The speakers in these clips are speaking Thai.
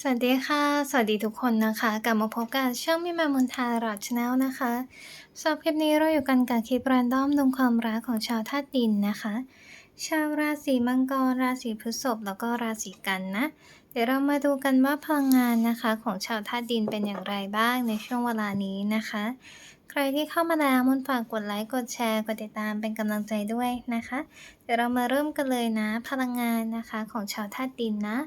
สวัสดีค่ะ สวัสดีทุกคนนะคะ กลับมาพบกับช่องมิมามนทาราชแนลนะคะสำหรับคลิปนี้เราอยู่กันกับคลิปแรนดอมดวงความรักของชาวธาตุดินนะคะ ชาวราศีมังกร ราศีพฤษภแล้วก็ราศีกันนะ เดี๋ยวเรามาดูกันว่าพลังงานนะคะของชาวธาตุดินเป็นอย่างไรบ้างในช่วงเวลานี้นะคะ ใครที่เข้ามาแล้วมนฝากกดไลค์กดแชร์กดติดตามเป็นกำลังใจด้วยนะคะ เดี๋ยวเรามาเริ่มกันเลยนะ พลังงานนะคะของชาวธาตุดินนะ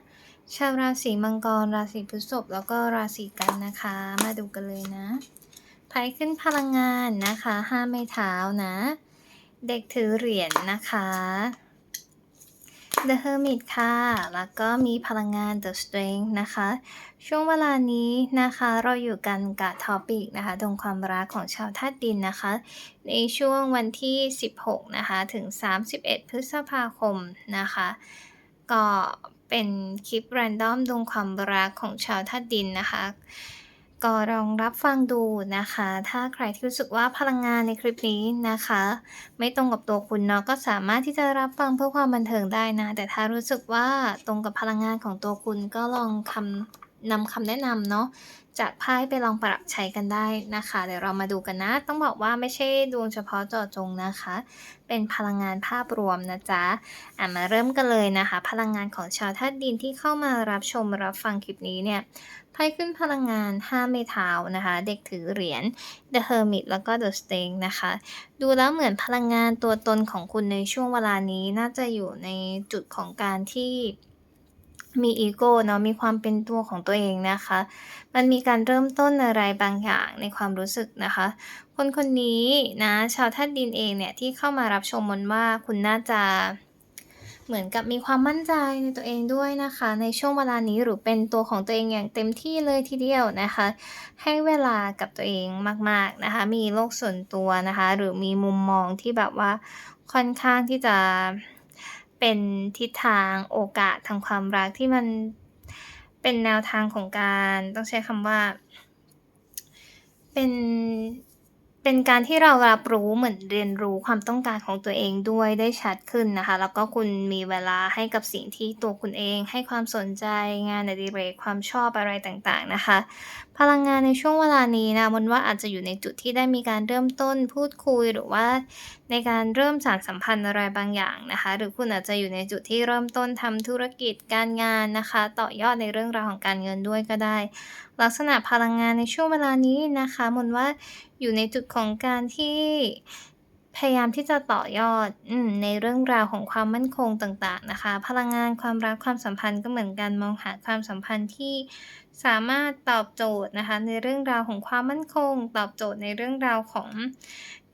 ชาวราศีมังกร ราศีพฤษภแล้วก็ราศีกันนะคะ มาดูกันเลยนะไพ่ขึ้นพลังงานนะคะห้าไม้เท้านะ เด็กถือเหรียญนะคะ The Hermit ค่ะ แล้วก็มีพลังงาน The Strength นะคะ ช่วงเวลานี้นะคะเราอยู่กันกับทอปิกนะคะดวงความรักของชาวธาตุดินนะคะ ในช่วงวันที่ 16 นะคะ ถึง 31 พฤษภาคมนะคะ ก็ เป็นคลิปแรนดอมดวงความรักของชาวธาตุดินนะคะ ก็ลองรับฟังดูนะคะ ถ้าใครที่รู้สึกว่าพลังงานในคลิปนี้นะคะ ไม่ตรงกับตัวคุณเนาะก็สามารถที่จะรับฟังเพื่อความบันเทิงได้นะ แต่ถ้ารู้สึกว่าตรงกับพลังงานของตัวคุณก็ลองคำนำคำแนะนำเนาะ จากไพ่ไปลองปรับใช้กันได้นะคะ เดี๋ยวเรามาดูกันนะ ต้องบอกว่าไม่ใช่ดวงเฉพาะเจาะจงนะคะ เป็นพลังงานภาพรวมนะจ๊ะอะมาเริ่มกันเลยนะคะ พลังงานของชาวธาตุดินที่เข้ามารับชมรับฟังคลิปนี้เนี่ยไพ่ขึ้นพลังงาน 5 เมท้านะคะ เด็กถือเหรียญ The Hermit แล้วก็ The Stang นะคะ ดูแล้วเหมือนพลังงานตัวตนของคุณในช่วงเวลานี้น่าจะอยู่ในจุดของการที่ มีอีโก้เนาะมีความเป็นตัวของตัวเองนะคะ มันมีการเริ่มต้นอะไรบางอย่างในความรู้สึกนะคะ คนคนนี้นะชาวธาตุดินเองเนี่ยที่เข้ามารับชมมนว่าคุณน่าจะเหมือนกับมีความมั่นใจในตัวเองด้วยนะคะ ในช่วงเวลานี้หรือเป็นตัวของตัวเองอย่างเต็มที่เลยทีเดียวนะคะ ให้เวลากับตัวเองมากๆนะคะ มีโลกส่วนตัวนะคะ หรือมีมุมมองที่แบบว่าค่อนข้างที่จะ เป็นทิศทางโอกาสทางความรักที่มันเป็นแนวทางของการต้องใช้คำว่า เป็น เป็นการที่เรารับรู้เหมือนเรียนรู้ความต้องการของตัวเองด้วยได้ชัดขึ้นนะคะ แล้วก็คุณมีเวลาให้กับสิ่งที่ตัวคุณเอง ให้ความสนใจงานอดิเรกความชอบอะไรต่างๆนะคะ พลังงานในช่วงเวลานี้นะมันว่าอาจจะอยู่ในจุดที่ได้มีการเริ่มต้นพูดคุยหรือว่า ในการเริ่มสานสัมพันธ์อะไรบางอย่างนะคะ หรือคุณอาจจะอยู่ในจุดที่เริ่มต้นทำธุรกิจการงานนะคะ ต่อยอดในเรื่องราวของการเงินด้วยก็ได้ ลักษณะพลังงานในช่วงเวลานี้นะคะมนว่า อยู่ในจุดของการที่พยายามที่จะต่อยอดอในเรื่องราวของความมั่นคงต่างๆนะคะ พลังงานความรักความสัมพันธ์ก็เหมือนกันมองหาความสัมพันธ์ที่สามารถตอบโจทย์นะคะในเรื่องราวของความมั่นคง ตอบโจทย์ในเรื่องราวของ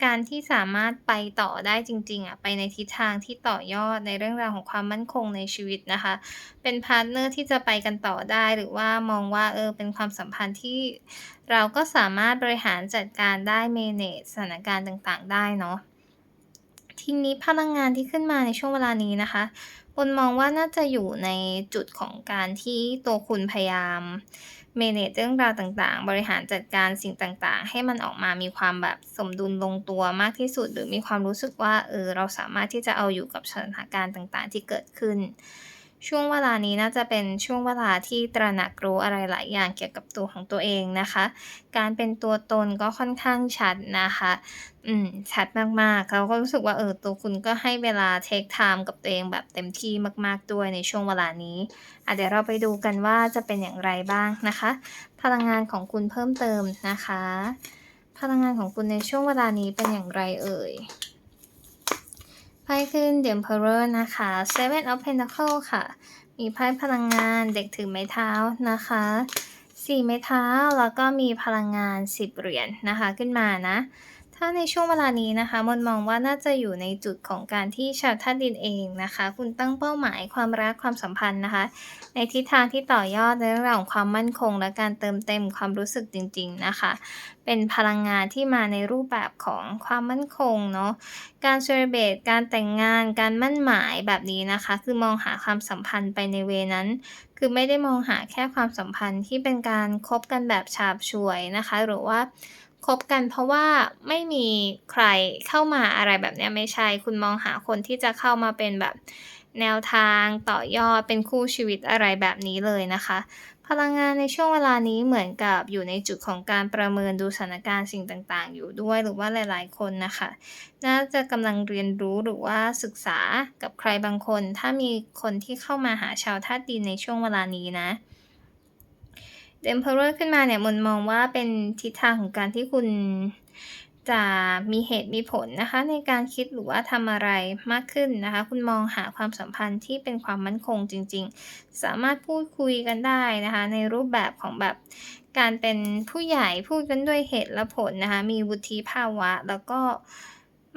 การที่สามารถไปต่อได้จริงๆอะไปในทิศทางที่ต่อยอดในเรื่องราวของความมั่นคงในชีวิตนะคะ เป็นพาร์ทเนอร์ที่จะไปกันต่อได้หรือว่ามองว่าเออเป็นความสัมพันธ์ที่เราก็สามารถบริหารจัดการได้เมเนจสถานการณ์ต่างๆ ได้เนาะทีนี้พลังงานที่ขึ้นมาในช่วงเวลานี้นะคะบนมองว่าน่าจะอยู่ในจุดของการที่ตัวคุณพยายาม เมเนจเรื่องราวต่างๆ บริหารจัดการสิ่งต่างๆ ให้มันออกมามีความแบบสมดุลลงตัวมากที่สุด หรือมีความรู้สึกว่าเออเราสามารถที่จะเอาอยู่กับสถานการณ์ต่างๆ ที่เกิดขึ้น ช่วงเวลานี้น่าจะเป็นช่วงเวลาที่ตระหนักรู้อะไรหลายอย่างเกี่ยวกับตัวของตัวเองนะคะ การเป็นตัวตนก็ค่อนข้างชัดนะคะ อืม ชัดมากๆเราก็รู้สึกว่าเออตัวคุณก็ให้เวลาเทคไทม์กับตัวเองแบบเต็มที่มาก ๆ ด้วยในช่วงเวลานี้อะเดี๋ยวเราไปดูกันว่าจะเป็นอย่างไรบ้างนะคะ พลังงานของคุณเพิ่มเติมนะคะ พลังงานของคุณในช่วงเวลานี้เป็นอย่างไรเอ่ย ไพ่ขึ้น The Emperor นะคะ Seven of Pentacles ค่ะ มีไพ่พลังงานเด็กถือไม้เท้านะคะสี่ไม้เท้าแล้วก็มีพลังงานสิบเหรียญนนะคะขึ้นมานะ ถ้าในช่วงเวลานี้นะคะมนมองว่าน่าจะอยู่ในจุดของการที่ชาวธาดินเองนะคะ คุณตั้งเป้าหมายความรักความสัมพันธ์นะคะ ในทิศทางที่ต่อยอดในเรื่องของความมั่นคง และการเติมเต็มความรู้สึกจริง ๆนะคะ เป็นพลังงานที่มาในรูปแบบของความมั่นคงเนาะการเซอร์เบตการแต่งงาน การมั่นหมายแบบนี้นะคะ คือมองหาความสัมพันธ์ไปในเวนั้น คือไม่ได้มองหาแค่ความสัมพันธ์ที่เป็นการคบกันแบบฉาบฉวยนะคะ หรือว่า คบกันเพราะว่าไม่มีใครเข้ามาอะไรแบบนี้ไม่ใช่ คุณมองหาคนที่จะเข้ามาเป็นแบบแนวทางต่อยอดเป็นคู่ชีวิตอะไรแบบนี้เลยนะคะ พลังงานในช่วงเวลานี้เหมือนกับอยู่ในจุดของการประเมินดูสถานการณ์สิ่งต่างๆ อยู่ด้วยหรือว่าหลายๆ คนนะคะ น่าจะกำลังเรียนรู้หรือว่าศึกษากับใครบางคน ถ้ามีคนที่เข้ามาหาชาวธาตุดินในช่วงเวลานี้นะ The Emperor ขึ้นมาเนี่ยมนมองว่าเป็นทิศทางของการที่คุณจะมีเหตุมีผลนะคะ ในการคิดหรือว่าทำอะไรมากขึ้นนะคะ คุณมองหาความสัมพันธ์ที่เป็นความมั่นคงจริง ๆ สามารถพูดคุยกันได้นะคะ ในรูปแบบของแบบการเป็นผู้ใหญ่พูดกันด้วยเหตุและผลนะคะ มีวุฒิภาวะแล้วก็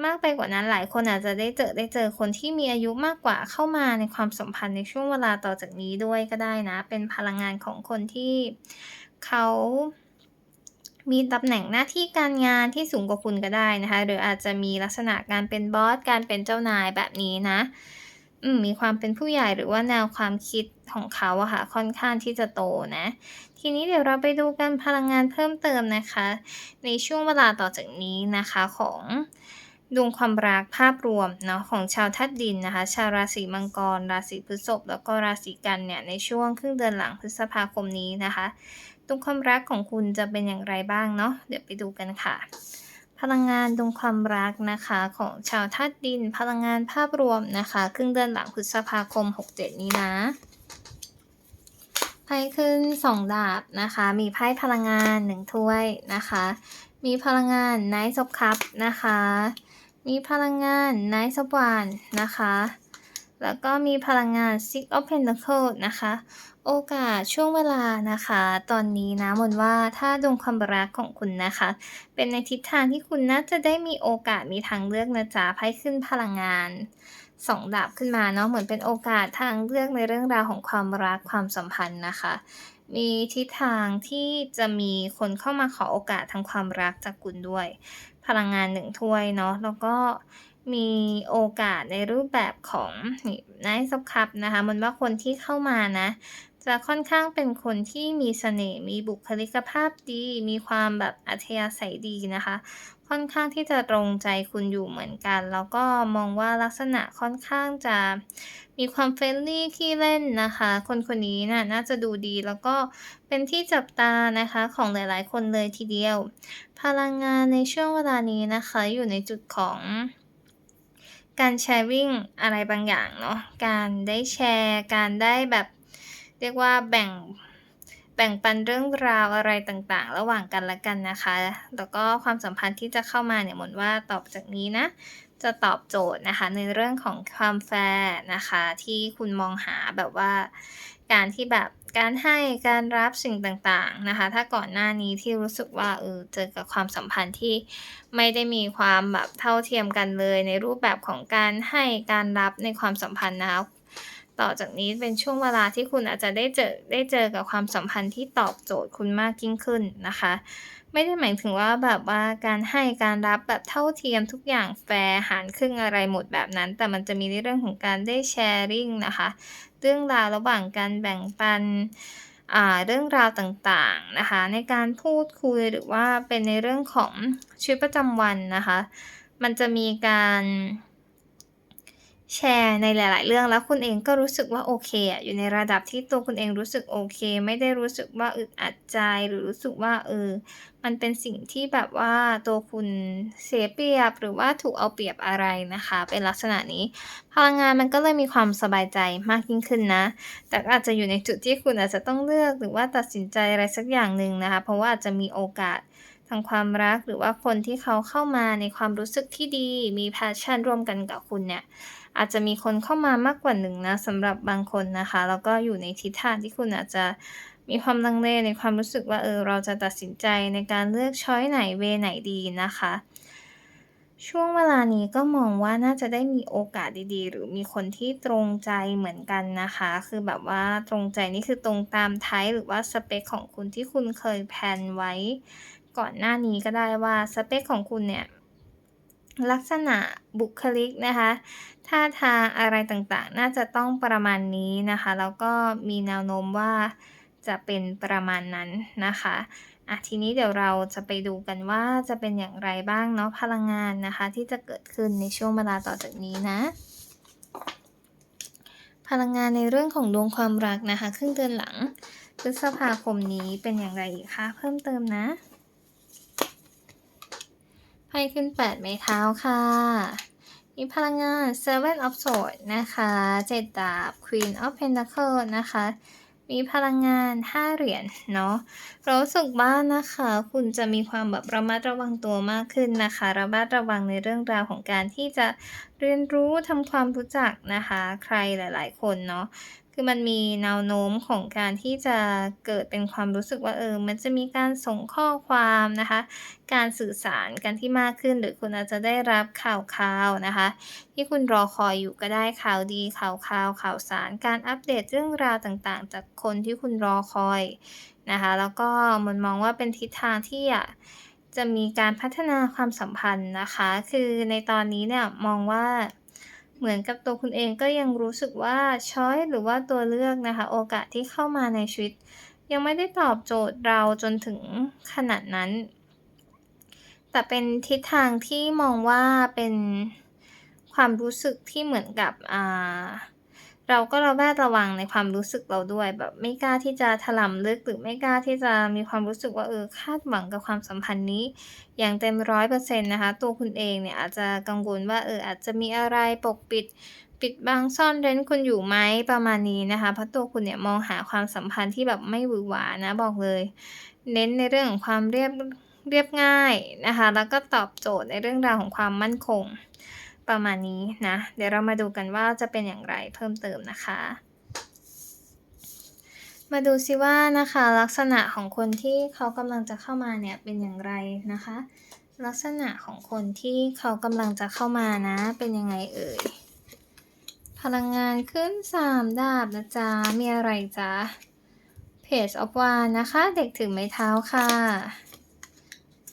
มากไปกว่านั้นหลายคนอาจจะได้เจอได้เจอคนที่มีอายุมากกว่าเข้ามาในความสัมพันธ์ในช่วงเวลาต่อจากนี้ด้วยก็ได้นะ เป็นพลังงานของคนที่เขามีตำแหน่งหน้าที่การงานที่สูงกว่าคุณก็ได้นะคะ หรืออาจจะมีลักษณะการเป็นบอส การเป็นเจ้านายแบบนี้นะมมีความเป็นผู้ใหญ่หรือว่าแนวความคิดของเขาอะค่ะค่อนข้างที่จะโตนะ ทีนี้เดี๋ยวเราไปดูกันพลังงานเพิ่มเติมนะคะ ในช่วงเวลาต่อจากนี้นะคะของ ดวงความรักภาพรวมเนาะของชาวธาตุดินนะคะ ชาวราศีมังกร ราศีพฤษภแล้วก็ราศีกันเนี่ยในช่วงครึ่งเดือนหลังพฤษภาคมนี้นะคะดวงความรักของคุณจะเป็นอย่างไรบ้างเนาะเดี๋ยวไปดูกันค่ะ พลังงานดวงความรักนะคะของชาวธาตุดิน พลังงานภาพรวมนะคะ ครึ่งเดือนหลังพฤษภาคม 67 นี้นะไพ่ขึ้นสองดาบนะคะ มีไพ่พลังงานหนึ่งถ้วยนะคะ มีพลังงาน Knight of Cup นะคะ มีพลังงาน Knight of w a n นะคะ แล้วก็มีพลังงาน Six of Pentacles นะคะ โอกาสช่วงเวลานะคะ ตอนนี้นะมนว่าถ้าดวงความรักของคุณนะคะ เป็นในทิศทางที่คุณน่าจะได้มีโอกาสมีทางเลือกนะจ๊ะไพ่ขึ้นพลังงานสองดาบขึ้นมาเนาะเหมือนเป็นโอกาสทางเลือกในเรื่องราวของความรักความสัมพันธ์นะคะ มีทิศทางที่จะมีคนเข้ามาขอโอกาสทางความรักจากคุณด้วย พลังงานหนึ่งถ้วยเนาะแล้วก็มีโอกาสในรูปแบบของนี่นายสับคับนะคะมันว่าคนที่เข้ามานะ จะค่อนข้างเป็นคนที่มีเสน่ห์มีบุคลิกภาพดี มีความแบบอัธยาศัยดีนะคะ ค่อนข้างที่จะตรงใจคุณอยู่เหมือนกัน แล้วก็มองว่าลักษณะค่อนข้างจะมีความเฟรนลี่ขี้เล่นนะคะ คนคนนี้นะ่ะน่าจะดูดีแล้วก็เป็นที่จับตานะคะของหลายๆ คนเลยทีเดียว พลังงานในช่วงเวลานี้นะคะอยู่ในจุดของการแชร์วิ่งอะไรบางอย่างเนาะการได้แชร์ การได้แบบ เรียกว่าแบ่ง แบ่งปันเรื่องราวอะไรต่างๆ ระหว่างกันและกันนะคะ แล้วก็ความสัมพันธ์ที่จะเข้ามาเนี่ยหมดว่าตอบจากนี้นะ จะตอบโจทย์นะคะในเรื่องของความแฟร์นะคะ ที่คุณมองหาแบบว่า การที่แบบการให้การรับสิ่งต่างๆนะคะ ถ้าก่อนหน้านี้ที่รู้สึกว่าเออเจอกับความสัมพันธ์ที่ไม่ได้มีความแบบเท่าเทียมกันเลย ในรูปแบบของการให้การรับในความสัมพันธ์นะคะ ต่อจากนี้เป็นช่วงเวลาที่คุณอาจจะได้เจอได้เจอกับความสัมพันธ์ที่ตอบโจทย์คุณมากยิ่งขึ้นนะคะ ไม่ได้หมายถึงว่าแบบว่าการให้การรับแบบเท่าเทียมทุกอย่างแฟร์หารครึ่งอะไรหมดแบบนั้น แต่มันจะมีในเรื่องของการได้แชร์ริ่งนะคะ เรื่องราวระหว่างการแบ่งปันเรื่องราวต่างๆนะคะ ในการพูดคุยหรือว่าเป็นในเรื่องของชีวิตประจำวันนะคะ มันจะมีการ แชร์ในหลาย ๆ เรื่องแล้วคุณเองก็รู้สึกว่าโอเคอะอยู่ในระดับที่ตัวคุณเองรู้สึกโอเค ไม่ได้รู้สึกว่าอึดอัดใจหรือรู้สึกว่าเออ มันเป็นสิ่งที่แบบว่าตัวคุณเสียเปรียบหรือว่าถูกเอาเปรียบอะไรนะคะ เป็นลักษณะนี้ พลังงานมันก็เลยมีความสบายใจมากยิ่งขึ้นนะ แต่อาจจะอยู่ในจุดที่คุณอาจจะต้องเลือกหรือว่าตัดสินใจอะไรสักอย่างหนึ่งนะคะ เพราะว่าอาจจะมีโอกาสทางความรักหรือว่าคนที่เขาเข้ามาในความรู้สึกที่ดี มีแพชชั่นร่วมกันกับคุณเนี่ย อาจจะมีคนเข้ามามากกว่าหนึ่งนะสำหรับบางคนนะคะ แล้วก็อยู่ในทิศทางที่คุณอาจจะมีความลังเลในความรู้สึกว่าเออเราจะตัดสินใจในการเลือกช้อยไหนเวไหนดีนะคะ ช่วงเวลานี้ก็มองว่าน่าจะได้มีโอกาสดีๆ หรือมีคนที่ตรงใจเหมือนกันนะคะ คือแบบว่าตรงใจนี่คือตรงตามไทป์หรือว่าสเปคของคุณที่คุณเคยแพลนไว้ ก่อนหน้านี้ก็ได้ว่าสเปคของคุณเนี่ย ลักษณะบุคลิกนะคะท่าทางอะไรต่างๆ น่าจะต้องประมาณนี้นะคะ แล้วก็มีแนวโน้มว่าจะเป็นประมาณนั้นนะคะอะทีนี้เดี๋ยวเราจะไปดูกันว่าจะเป็นอย่างไรบ้างเนาะพลังงานนะคะ ที่จะเกิดขึ้นในช่วงเวลาต่อจากนี้นะ พลังงานในเรื่องของดวงความรักนะคะ ครึ่งเดือนหลังพฤษภาคมนี้เป็นอย่างไรอีกคะเพิ่มเติมนะ ไพ่ขึ้น 8 ไม้เท้าค่ะ มีพลังงาน Seven of Swords นะคะ เจ็ดดาบ Queen of Pentacles นะคะ มีพลังงาน 5 เหรียญเนาะรู้สึกว่านะคะ คุณจะมีความแบบระมัดระวังตัวมากขึ้นนะคะ ระมัดระวังในเรื่องราวของการที่จะเรียนรู้ทำความรู้จักนะคะ ใครหลาย ๆ คนเนาะ คือมันมีแนวโน้มของการที่จะเกิดเป็นความรู้สึกว่าเออ มันจะมีการส่งข้อความนะคะ การสื่อสารกันที่มากขึ้น หรือคุณอาจจะได้รับข่าวคราวนะคะ ที่คุณรอคอยอยู่ก็ได้ข่าวดีข่าวคราว ข่าวสาร การอัปเดตเรื่องราวต่างๆ จากคนที่คุณรอคอยนะคะ แล้วก็มันมองว่าเป็นทิศทางที่อะจะมีการพัฒนาความสัมพันธ์นะคะ คือในตอนนี้เนี่ยมองว่า เหมือนกับตัวคุณเองก็ยังรู้สึกว่าช้อยหรือว่าตัวเลือกนะคะ โอกาสที่เข้ามาในชีวิต ยังไม่ได้ตอบโจทย์เราจนถึงขนาดนั้น แต่เป็นทิศทางที่มองว่าเป็นความรู้สึกที่เหมือนกับอ่า เราก็ระแวดระวังในความรู้สึกเราด้วย แบบไม่กล้าที่จะถลำลึกหรือไม่กล้าที่จะมีความรู้สึกว่าเออคาดหวังกับความสัมพันธ์นี้ อย่างเต็มร้อยเปอร์เซ็นต์นะคะ ตัวคุณเองเนี่ยอาจจะกังวลว่าเอออาจจะมีอะไรปกปิด ปิดบังซ่อนเร้นคุณอยู่ไหมประมาณนี้นะคะเพราะตัวคุณเนี่ยมองหาความสัมพันธ์ที่แบบไม่หวือหวานะบอกเลย เน้นในเรื่องของความเรียบเรียบง่ายนะคะ แล้วก็ตอบโจทย์ในเรื่องราวของความมั่นคง ประมาณนี้นะ เดี๋ยวเรามาดูกันว่าจะเป็นอย่างไรเพิ่มเติมนะคะ มาดูซิว่านะคะ ลักษณะของคนที่เขากำลังจะเข้ามาเนี่ยเป็นอย่างไรนะคะ ลักษณะของคนที่เขากำลังจะเข้ามานะ เป็นยังไงเอ่ยพลังงานขึ้น 3 ดาบนะจ๊ะ มีอะไรจ๊ะ Page of Wands นะคะ เด็กถือไม้เท้าค่ะ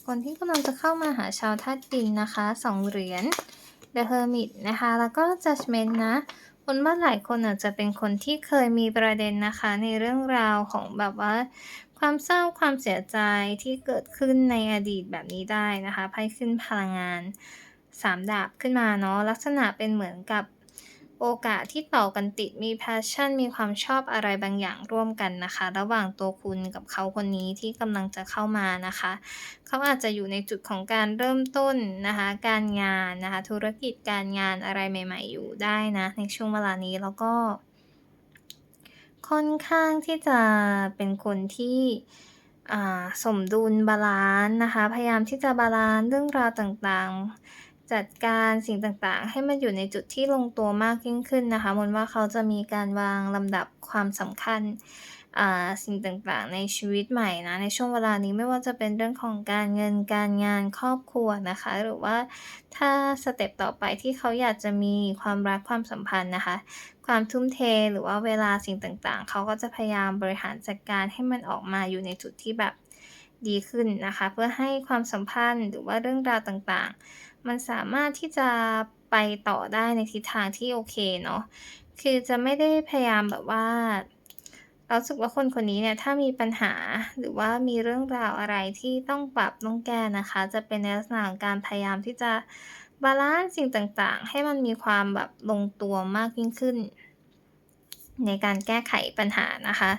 คนที่กำลังจะเข้ามาหาชาวธาตุดินนะคะสองเหรียญ The Hermit นะคะ แล้วก็ Judgment นะคนว่าหลายคนอาจจะเป็นคนที่เคยมีประเด็นนะคะ ในเรื่องราวของแบบว่า ความเศร้าความเสียใจที่เกิดขึ้นในอดีตแบบนี้ได้นะคะไพ่ขึ้นพลังงาน3ดาบขึ้นมาเนาะลักษณะเป็นเหมือนกับ โอกาสที่ต่อกันติดมี passion มีความชอบอะไรบางอย่างร่วมกันนะคะ ระหว่างตัวคุณกับเขาคนนี้ที่กำลังจะเข้ามานะคะ เขาอาจจะอยู่ในจุดของการเริ่มต้นนะคะ การงานนะคะ ธุรกิจการงานอะไรใหม่ ๆ อยู่ได้นะ ในช่วงเวลานี้แล้วก็ ค่อนข้างที่จะเป็นคนที่อ่าสมดุลบาลานซ์นะคะ พยายามที่จะบาลานซ์เรื่องราวต่างๆ จัดการสิ่งต่างๆ ให้มันอยู่ในจุดที่ลงตัวมากยิ่งขึ้นนะคะมนว่าเขาจะมีการวางลำดับความสำคัญสิ่งต่างๆ ในชีวิตใหม่นะในช่วงเวลานี้ไม่ว่าจะเป็นเรื่องของการเงินการงานครอบครัวนะคะ หรือว่าถ้าสเต็ปต่อไปที่เขาอยากจะมีความรักความสัมพันธ์นะคะ ความทุ่มเทหรือว่าเวลาสิ่งต่างๆ เขาก็จะพยายามบริหารจัดการให้มันออกมาอยู่ในจุดที่แบบดีขึ้นนะคะ เพื่อให้ความสัมพันธ์หรือว่าเรื่องราวต่างๆ มันสามารถที่จะไปต่อได้ในทิศทางที่โอเคเนาะ คือจะไม่ได้พยายามแบบว่าเราสึกว่าคนคนนี้เนี่ยถ้ามีปัญหาหรือว่ามีเรื่องราวอะไรที่ต้องปรับต้องแก้นะคะ จะเป็นในลักษณะของการพยายามที่จะบาลานซ์สิ่งต่างๆ ให้มันมีความแบบลงตัวมากยิ่งขึ้น ในการแก้ไขปัญหานะคะ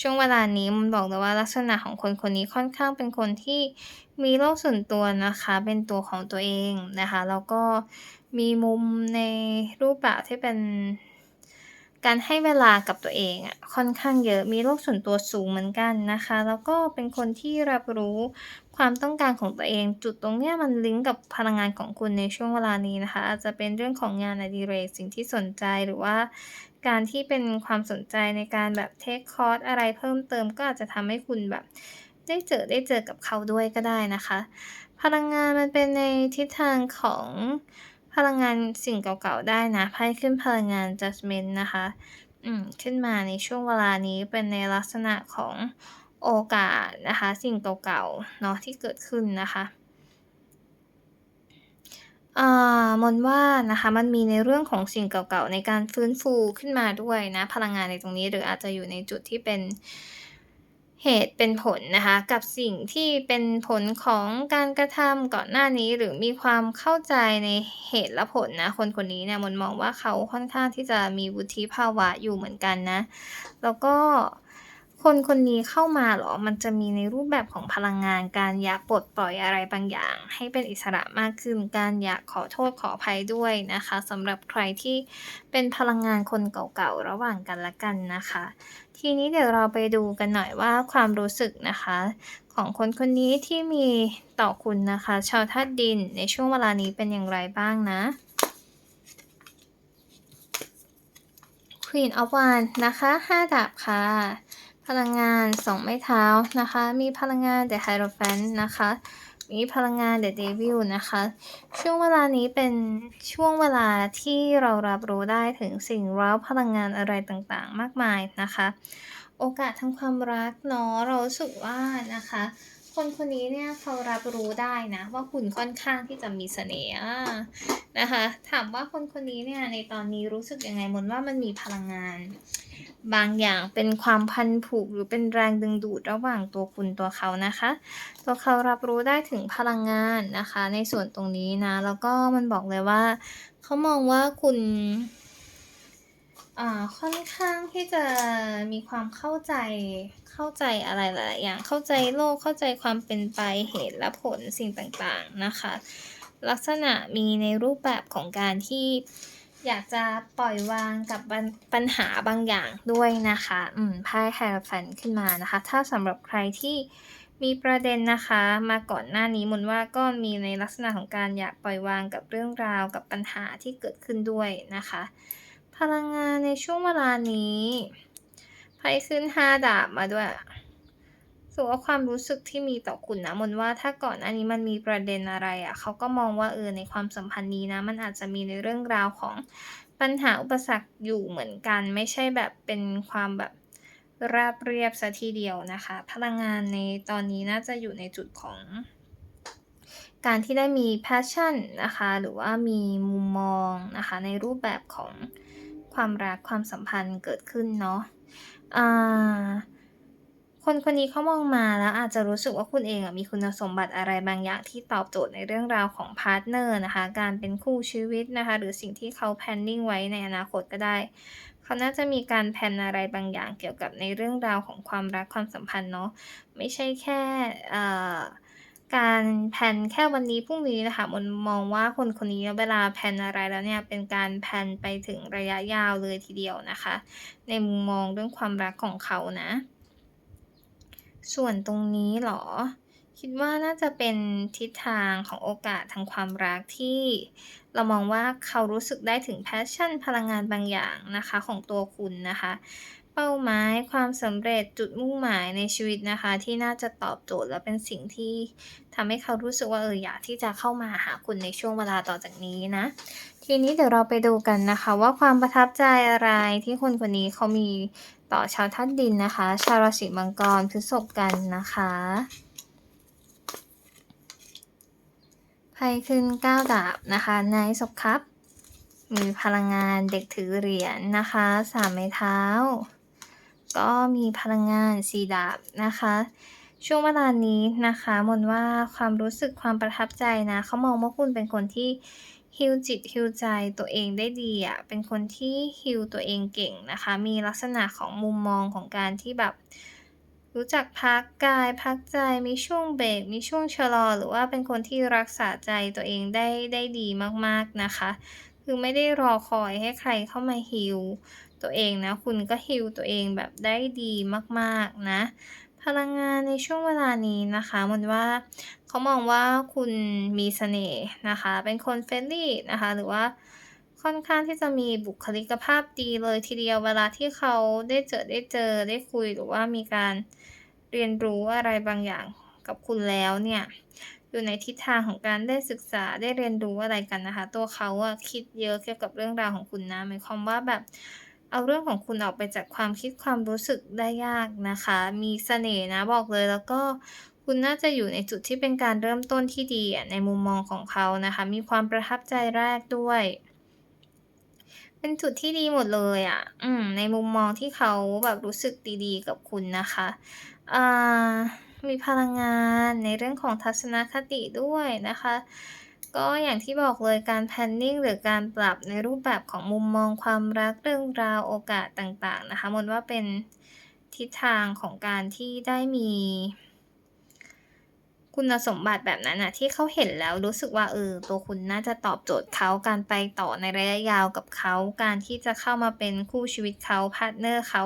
ช่วงเวลานี้มันบอกเลยว่าลักษณะของคนคนนี้ค่อนข้างเป็นคนที่มีโลกส่วนตัวนะคะ เป็นตัวของตัวเองนะคะ แล้วก็มีมุมในรูปแบบที่เป็นการให้เวลากับตัวเองอะค่อนข้างเยอะ มีโลกส่วนตัวสูงเหมือนกันนะคะ แล้วก็เป็นคนที่รับรู้ ความต้องการของตัวเอง จุดตรงเนี้ยมันลิงก์กับพลังงานของคุณในช่วงเวลานี้นะคะ อาจจะเป็นเรื่องของงานอดิเรกสิ่งที่สนใจหรือว่า การที่เป็นความสนใจในการแบบเทคคอร์สอะไรเพิ่มเติมก็อาจจะทำให้คุณแบบ ได้เจอได้เจอกับเขาด้วยก็ได้นะคะ พลังงานมันเป็นในทิศทางของพลังงานสิ่งเก่าๆได้นะไพ่ขึ้นพลังงาน judgment นะคะ อืม ขึ้นมาในช่วงเวลานี้เป็นในลักษณะของ โอกาสนะคะ สิ่งเก่าๆเนาะที่เกิดขึ้นนะคะมนว่านะคะมันมีในเรื่องของสิ่งเก่าๆ ในการฟื้นฟูขึ้นมาด้วยนะพลังงานในตรงนี้หรืออาจจะอยู่ในจุดที่เป็นเหตุเป็นผลนะคะกับสิ่งที่เป็นผลของการกระทำก่อนหน้านี้หรือมีความเข้าใจในเหตุและผลนะคนคนนี้เนี่ยมนมองว่าเขาค่อนข้างที่จะมีวุฒิภาวะอยู่เหมือนกันนะ แล้วก็ คนคนนี้เข้ามาหรอ มันจะมีในรูปแบบของพลังงาน การอยากปลดปล่อยอะไรบางอย่าง ให้เป็นอิสระมากขึ้น การอยากขอโทษขออภัยด้วยนะคะสำหรับใครที่เป็นพลังงานคนเก่าๆ ระหว่างกันละกันนะคะ ทีนี้เดี๋ยวเราไปดูกันหน่อยว่าความรู้สึกนะคะ ของคนคนนี้ที่มีต่อคุณนะคะ ชาวธาตุดินในช่วงเวลานี้เป็นอย่างไรบ้างนะ Queen of Wands นะคะ 5 ดาบค่ะ พลังงาน2ไม้เท้านะคะ มีพลังงานเดอะไฮโรแฟนนะคะ มีพลังงานเดอะเดวิลนะคะ ช่วงเวลานี้เป็นช่วงเวลาที่เรารับรู้ได้ถึงสิ่งเร้าพลังงานอะไรต่างๆ มากมายนะคะ โอกาสทางความรักเนาะเราสึกว่านะคะ คนคนนี้เนี่ยเขารับรู้ได้นะ ว่าคุณค่อนข้างที่จะมีเสน่ห์นะคะ ถามว่าคนคนนี้เนี่ยในตอนนี้รู้สึกยังไงมนว่ามันมีพลังงาน บางอย่างเป็นความพันผูกหรือเป็นแรงดึงดูดระหว่างตัวคุณตัวเขานะคะ ตัวเขารับรู้ได้ถึงพลังงานนะคะ ในส่วนตรงนี้นะ แล้วก็มันบอกเลยว่าเขามองว่าคุณ อ่าค่อนข้างที่จะมีความเข้าใจเข้าใจอะไรหลายอย่างเข้าใจโลกเข้าใจความเป็นไปเหตุและผลสิ่งต่างๆนะคะ ลักษณะมีในรูปแบบของการที่อยากจะปล่อยวางกับปัญหาบางอย่างด้วยนะคะ อืมไพ่ Hierophant ขึ้นมานะคะ ถ้าสำหรับใครที่มีประเด็นนะคะ มาก่อนหน้านี้มนว่าก็มีในลักษณะของการอยากปล่อยวางกับเรื่องราวกับปัญหาที่เกิดขึ้นด้วยนะคะ พลังงานในช่วงเวลานี้ไพ่ขึ้น5ดาบมาด้วยสึกว่าความรู้สึกที่มีต่อคุณนะมนว่าถ้าก่อนหน้านี้มันมีประเด็นอะไรอะเขาก็มองว่าเออในความสัมพันธ์นี้นะมันอาจจะมีในเรื่องราวของปัญหาอุปสรรคอยู่เหมือนกัน ไม่ใช่แบบเป็นความแบบราบเรียบซะทีเดียวนะคะ พลังงานในตอนนี้น่าจะอยู่ในจุดของการที่ได้มี passion นะคะ หรือว่ามีมุมมองนะคะ ในรูปแบบของ ความรักความสัมพันธ์เกิดขึ้นเนาะคนคนนี้เขามองมาแล้วอาจจะรู้สึกว่าคุณเองมีคุณสมบัติอะไรบางอย่างที่ตอบโจทย์ในเรื่องราวของพาร์ตเนอร์นะคะ การเป็นคู่ชีวิตนะคะ หรือสิ่งที่เขา planning ไว้ในอนาคตก็ได้เขาน่าจะมีการแพนอะไรบางอย่างเกี่ยวกับในเรื่องราวของความรักความสัมพันธ์เนาะไม่ใช่แค่ การแพลนแค่วันนี้พรุ่งนี้นะคะมนมองว่าคนคนนี้เวลาแพลนอะไรแล้วเนี่ย เป็นการแพลนไปถึงระยะยาวเลยทีเดียวนะคะ ในมุมมองเรื่องความรักของเขานะ ส่วนตรงนี้เหรอ คิดว่าน่าจะเป็นทิศทางของโอกาสทางความรักที่เรามองว่าเขารู้สึกได้ถึง passion พลังงานบางอย่างนะคะของตัวคุณนะคะ เป้าหมายความสำเร็จจุดมุ่งหมายในชีวิตนะคะ ที่น่าจะตอบโจทย์และเป็นสิ่งที่ทำให้เขารู้สึกว่าเอออยากที่จะเข้ามาหาคุณในช่วงเวลาต่อจากนี้นะ ทีนี้เดี๋ยวเราไปดูกันนะคะ ว่าความประทับใจอะไรที่คนคนนี้เขามีต่อชาวธาตุดินนะคะ ชาวราศีมังกรพฤษภกันนะคะไพ่ขึ้น9ดาบนะคะ Knight of Cups มีพลังงานเด็กถือเหรียญนะคะ3ไม้เท้า ก็มีพลังงาน4ดาบนะคะ ช่วงเวลานี้นะคะมนว่าความรู้สึกความประทับใจนะเขามองว่าคุณเป็นคนที่ heal จิต heal ใจตัวเองได้ดีอะเป็นคนที่ heal ตัวเองเก่งนะคะ มีลักษณะของมุมมองของการที่แบบรู้จักพักกายพักใจมีช่วงเบรกมีช่วงชะลอ หรือว่าเป็นคนที่รักษาใจตัวเองได้ได้ดีมากๆนะคะ คือไม่ได้รอคอยให้ใครเข้ามา heal ตัวเองนะ คุณก็ heal ตัวเองแบบได้ดีมากๆนะ พลังงานในช่วงเวลานี้นะคะมนว่าเขามองว่าคุณมีเสน่ห์นะคะ เป็นคน friendly นะคะ หรือว่าค่อนข้างที่จะมีบุคลิกภาพดีเลยทีเดียวเวลาที่เขาได้เจอได้เจอได้คุยหรือว่ามีการเรียนรู้อะไรบางอย่างกับคุณแล้วเนี่ย อยู่ในทิศทางของการได้ศึกษาได้เรียนรู้อะไรกันนะคะ ตัวเขาอะคิดเยอะเกี่ยวกับเรื่องราวของคุณนะหมายความว่าแบบเอาเรื่องของคุณออกไปจากความคิดความรู้สึกได้ยากนะคะ มีเสน่ห์นะบอกเลยแล้วก็คุณน่าจะอยู่ในจุดที่เป็นการเริ่มต้นที่ดีอะในมุมมองของเขานะคะ มีความประทับใจแรกด้วย เป็นจุดที่ดีหมดเลยอะ อืม ในมุมมองที่เขาแบบรู้สึกดีๆ กับคุณนะคะอ่า มีพลังงานในเรื่องของทัศนคติด้วยนะคะ ก็อย่างที่บอกเลยการ planning หรือการปรับในรูปแบบของมุมมองความรักเรื่องราวโอกาสต่างๆนะคะมนว่าเป็นทิศทางของการที่ได้มี คุณสมบัติแบบนั้นนะที่เขาเห็นแล้วรู้สึกว่าเออตัวคุณน่าจะตอบโจทย์เขาการไปต่อในระยะยาวกับเขา การที่จะเข้ามาเป็นคู่ชีวิตเขาพาร์ตเนอร์เขา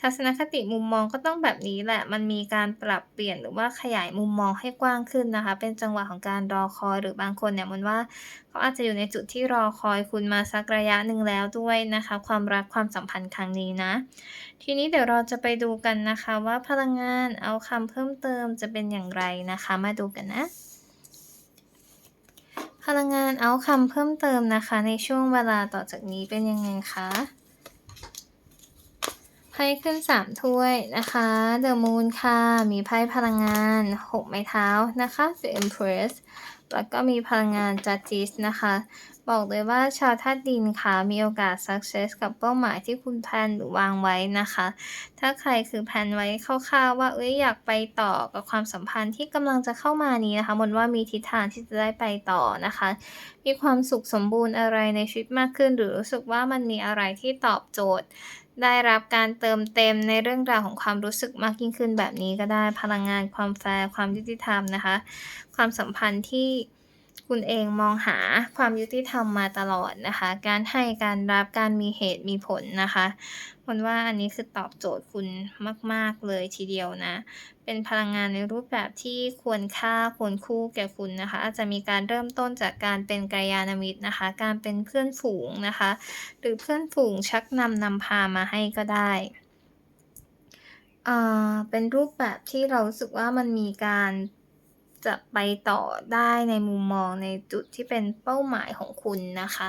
ทัศนคติมุมมองก็ต้องแบบนี้แหละ มันมีการปรับเปลี่ยนหรือว่าขยายมุมมองให้กว้างขึ้นนะคะ เป็นจังหวะของการรอคอยหรือบางคนเนี่ยมันว่าเขาอาจจะอยู่ในจุดที่รอคอยคุณมาสักระยะหนึ่งแล้วด้วยนะคะ ความรักความสัมพันธ์ครั้งนี้นะ ทีนี้เดี๋ยวเราจะไปดูกันนะคะว่าพลังงาน outcome เพิ่มเติมจะเป็นอย่างไรนะคะ มาดูกันนะพลังงาน outcome เพิ่มเติมนะคะ ในช่วงเวลาต่อจากนี้เป็นยังไงคะ พ่ขึ้น3ถ้วยนะคะ The Moon ค่ะ มีไพ่พลังงาน6ไม้เท้านะคะ The Empress แล้วก็มีพลังงาน Judges นะคะ บอกเลยว่าชาวธาตุดินค่ะ มีโอกาส success กับเป้าหมายที่คุณแพนหรือวางไว้นะคะ ถ้าใครคือแพนไว้คร่าวๆว่าเฮ้ยอยากไปต่อกับความสัมพันธ์ที่กำลังจะเข้ามานี้นะคะมนว่ามีทิศทางที่จะได้ไปต่อนะคะ มีความสุขสมบูรณ์อะไรในชีวิตมากขึ้น หรือรู้สึกว่ามันมีอะไรที่ตอบโจทย์ ได้รับการเติมเต็มในเรื่องราวของความรู้สึกมากยิ่งขึ้นแบบนี้ก็ได้พลังงานความแฟร์ความยุติธรรมนะคะ ความสัมพันธ์ที่ คุณเองมองหาความยุติธรรมมาตลอดนะคะ การให้การรับการมีเหตุมีผลนะคะมนว่าอันนี้คือตอบโจทย์คุณมาก ๆ เลยทีเดียวนะ เป็นพลังงานในรูปแบบที่ควรค่าควรคู่แก่คุณนะคะ อาจจะมีการเริ่มต้นจากการเป็นกัลยาณมิตรนะคะ การเป็นเพื่อนฝูงนะคะ หรือเพื่อนฝูงชักนำนำพามาให้ก็ได้เป็นรูปแบบที่เราสึกว่ามันมีการ จะไปต่อได้ในมุมมองในจุดที่เป็นเป้าหมายของคุณนะคะ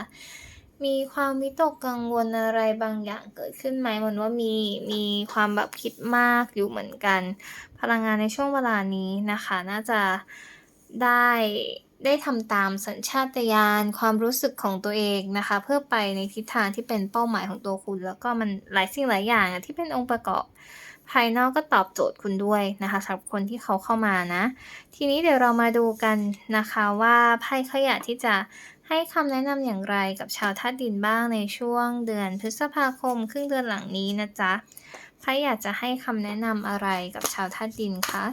มีความวิตกกังวลอะไรบางอย่างเกิดขึ้นไหมมนว่ามีมีความแบบคิดมากอยู่เหมือนกัน พลังงานในช่วงเวลานี้นะคะ น่าจะได้ได้ทำตามสัญชาตญาณความรู้สึกของตัวเองนะคะ เพื่อไปในทิศทางที่เป็นเป้าหมายของตัวคุณ แล้วก็มันหลายสิ่งหลายอย่างที่เป็นองค์ประกอบ ภายนอกก็ตอบโจทย์คุณด้วยนะคะสำหรับคนที่เขาเข้ามานะ ทีนี้เดี๋ยวเรามาดูกันนะคะว่าไพ่เขาอยากที่จะให้คำแนะนำอย่างไรกับชาวธาตุดินบ้างในช่วงเดือนพฤษภาคม ครึ่งเดือนหลังนี้นะจ๊ะไพ่อยากจะให้คำแนะนำอะไรกับชาวธาตุดินคะ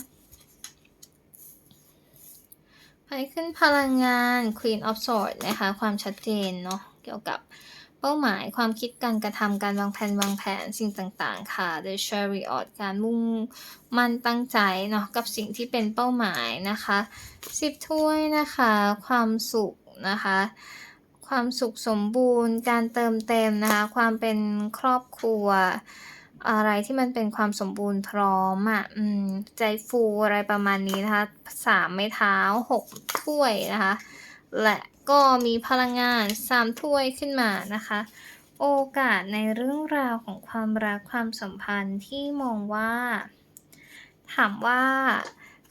ไพ่ขึ้นพลังงาน Queen of Swords นะคะ ความชัดเจนเนาะเกี่ยวกับ เป้าหมายความคิดการกระทำการวางแผนวางแผนสิ่งต่างๆ ค่ะ The Chariot การมุ่งมั่นตั้งใจเนาะกับสิ่งที่เป็นเป้าหมายนะคะ10ถ้วยนะคะ ความสุขนะคะ ความสุขสมบูรณ์ การเติมเต็มนะคะ ความเป็นครอบครัว อะไรที่มันเป็นความสมบูรณ์พร้อมอะอืมใจฟูอะไรประมาณนี้นะคะ3ไม้เท้า6ถ้วยนะคะและ ก็มีพลังงาน3ถ้วยขึ้นมานะคะ โอกาสในเรื่องราวของความรักความสัมพันธ์ที่มองว่า ถามว่า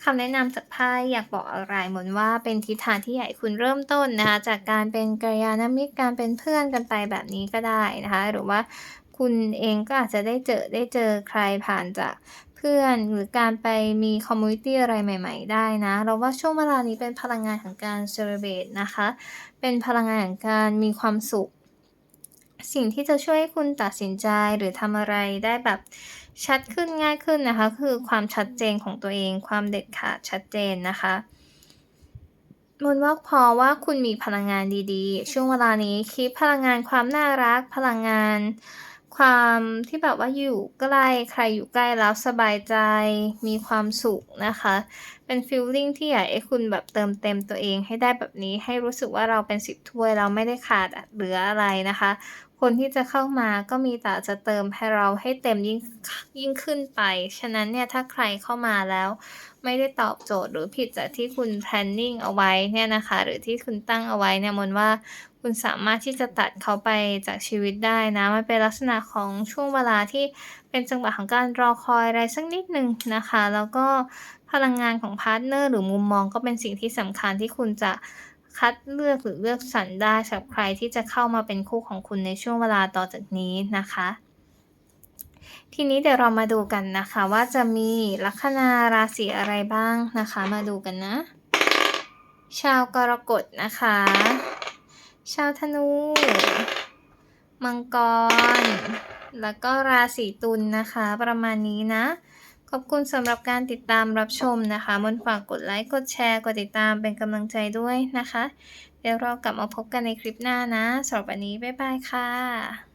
คำแนะนำจากไพ่อยากบอกอะไรเหมือนว่าเป็นทิศทางที่ให้คุณเริ่มต้นนะคะ จากการเป็นกัลยาณมิตรการเป็นเพื่อนกันไปแบบนี้ก็ได้นะคะ หรือว่าคุณเองก็อาจจะได้เจอได้เจอใครผ่านจาก เพื่อนหรือการไปมีคอมมิวนิตี้อะไรใหม่ ๆ ได้นะ เราว่าช่วงเวลานี้เป็นพลังงานของการ celebrate นะคะ เป็นพลังงานของการมีความสุข สิ่งที่จะช่วยให้คุณตัดสินใจหรือทำอะไรได้แบบชัดขึ้นง่ายขึ้นนะคะ คือความชัดเจนของตัวเอง ความเด็ดขาดชัดเจนนะคะมนว่าพราะว่าคุณมีพลังงานดีๆ ช่วงเวลานี้คีปพลังงานความน่ารัก พลังงาน ความที่แบบว่าอยู่ใกล้ใครอยู่ใกล้แล้วสบายใจ มีความสุขนะคะ เป็นฟีลลิ่งที่อยากให้คุณแบบเติมเต็มตัวเองให้ได้แบบนี้ให้รู้สึกว่าเราเป็น10ถ้วยเราไม่ได้ขาดเหลืออะไรนะคะ คนที่จะเข้ามาก็มีแต่จะเติมให้เราให้เต็มยิ่งยิ่งขึ้นไป ฉะนั้นเนี่ยถ้าใครเข้ามาแล้ว ไม่ได้ตอบโจทย์หรือผิดจากที่คุณ planning เอาไว้เนี่ยนะคะ หรือที่คุณตั้งเอาไว้เนี่ยมนว่าคุณสามารถที่จะตัดเขาไปจากชีวิตได้นะ มันเป็นลักษณะของช่วงเวลาที่เป็นจังหวะของการรอคอยอะไรสักนิดหนึ่งนะคะ แล้วก็พลังงานของพาร์ตเนอร์หรือมุมมองก็เป็นสิ่งที่สำคัญที่คุณจะคัดเลือกหรือเลือกสรรได้สำหรับใครที่จะเข้ามาเป็นคู่ของคุณในช่วงเวลาต่อจากนี้นะคะ ทีนี้เดี๋ยวเรามาดูกันนะคะว่าจะมีลัคนาราศีอะไรบ้างนะคะ มาดูกันนะ ชาวกรกฎนะคะ ชาวธนู มังกร แล้วก็ราศีตุลนะคะ ประมาณนี้นะ ขอบคุณสำหรับการติดตามรับชมนะคะ มนฝากกดไลค์ กดแชร์ กดติดตามเป็นกำลังใจด้วยนะคะ เดี๋ยวเรากลับมาพบกันในคลิปหน้านะสำหรับวันนี้บ๊ายบายค่ะ